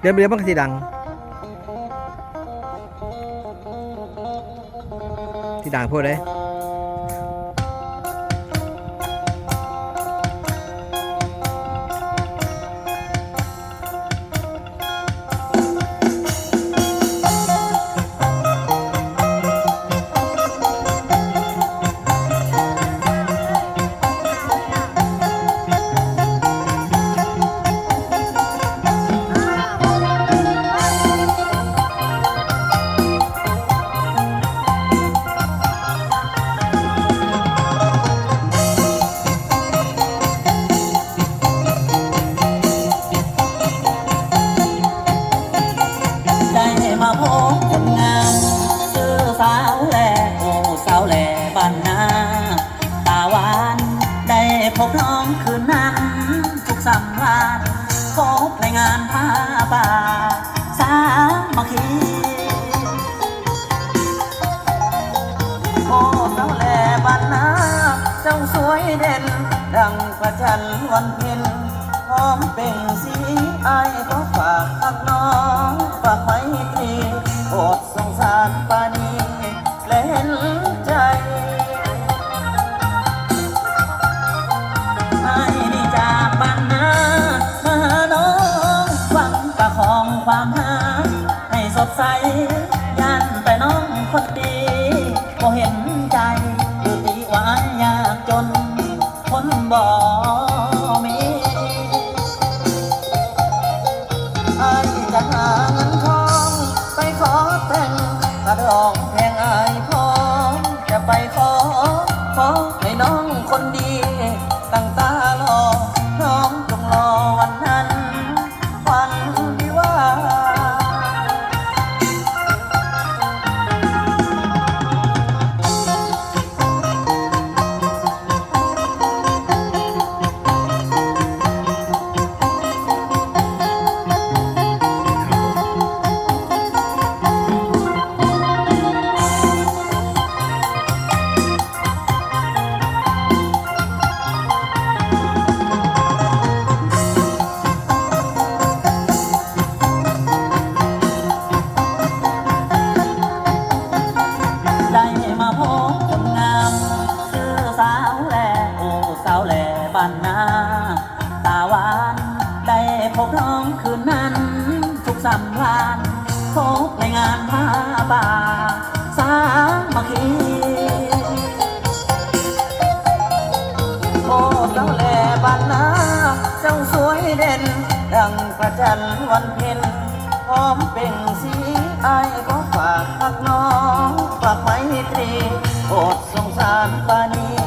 เดี๋ยวเดี๋ยวมันก็สิดังที่ดังพูดเลย พบน้องคืนนั้น ทุกสัมภาษณ์พบในงานผ้าป่าสามัคคีโอ้สาวแหล่บ้านนาเจ้าสวยเด่น ดังประจันทร์วันเพ็ญพร้อมเป็นสีไอายก็ฝากอักน้องฝากไว้ตรี ความหา ให้สดใสยันแต่น้องคนดีก็เห็นใจดูตีหวานยากจน คนบ่มีไอ้จะหาเงินทอง ไปขอแต่งกระดอง สัมพันธ์พบในงานผ้าป่าสามัคคีโอ้สาแหล่บ้านนาเจ้าสวยเด่น ดังประจันวันเพ็ญพร้อมเป็นสีไอายก็ฝากพักน้องฝากไว้ตรีโปรดสงสารปานี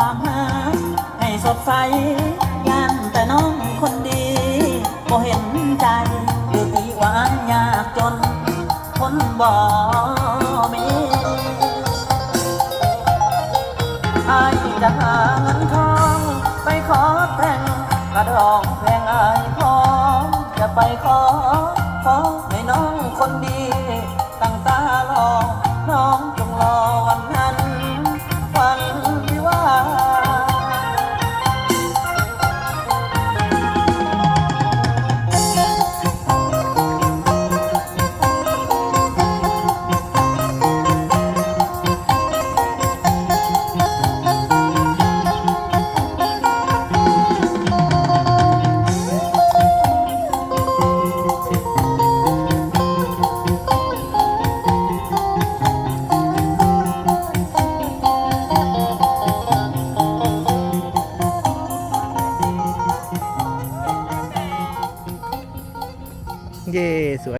ความหา ให้สดใสยันแต่น้องคนดีก็เห็นใจอยู่ตีหวานยากจน คนบ่มีไอ้จะหาเงินทอง